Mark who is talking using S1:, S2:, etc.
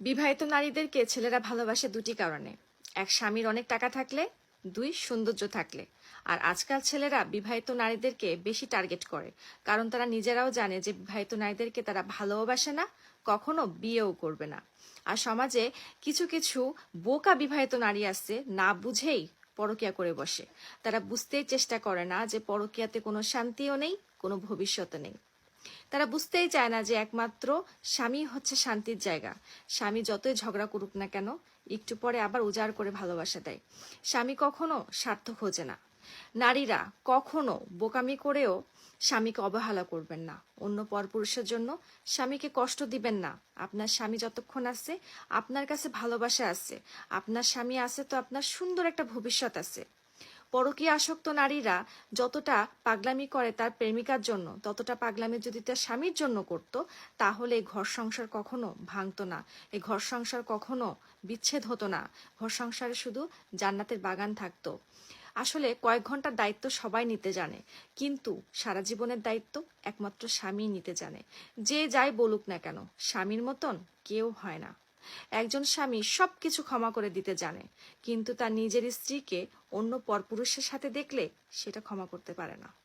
S1: বিবাহিত নারীদেরকে ছেলেরা ভালোবাসে দুটি কারণে। এক, স্বামীর অনেক টাকা থাকলে। দুই, সৌন্দর্য থাকলে। আর আজকাল ছেলেরা বিবাহিত নারীদেরকে বেশি টার্গেট করে। কারণ তারা নিজেরাও জানে যে বিবাহিত নারীদেরকে তারা ভালোবাসে না, কখনো বিয়েও করবে না। আর সমাজে কিছু কিছু বোকা বিবাহিত নারী আছে, না বুঝেই পরকিয়া করে বসে। তারা বুঝতেই চেষ্টা করে না যে পরকিয়াতে কোনো শান্তিও নেই, কোনো ভবিষ্যৎ নেই। তারা বুঝতেই চায় না যে একমাত্র স্বামী হচ্ছে শান্তির জায়গা। স্বামী যতই ঝগড়া করুক না কেন, একটু পরে আবার উজাড় করে ভালোবাসা দেয়। স্বামী কখনো স্বার্থ খোঁজে না। নারীরা কখনো বোকামি করেও স্বামীকে অবহেলা করবেন না। অন্য পরপুরুষের জন্য স্বামীকে কষ্ট দিবেন না। আপনার স্বামী যতক্ষণ আছে, আপনার কাছে ভালোবাসা আছে। আপনার স্বামী আছে তো আপনার সুন্দর একটা ভবিষ্যৎ আছে। পরকীয়া আসক্ত নারীরা যতটা পাগলামি করে তার প্রেমিকার জন্য, ততটা পাগলামি যদি তার স্বামীর জন্য করত, তাহলে এই ঘর সংসার কখনো ভাঙতো না। এই ঘর সংসার কখনো বিচ্ছেদ হতো না। ঘর সংসারে শুধু জান্নাতের বাগান থাকতো। আসলে কয়েক ঘণ্টার দায়িত্ব সবাই নিতে জানে, কিন্তু সারা জীবনের দায়িত্ব একমাত্র স্বামী নিতে জানে। যে যাই বলুক না কেন, স্বামীর মতন কেউ হয় না। একজন স্বামী সবকিছু ক্ষমা করে দিতে জানে, কিন্তু তার নিজের স্ত্রীকে অন্য পরপুরুষের সাথে দেখলে সেটা ক্ষমা করতে পারে না।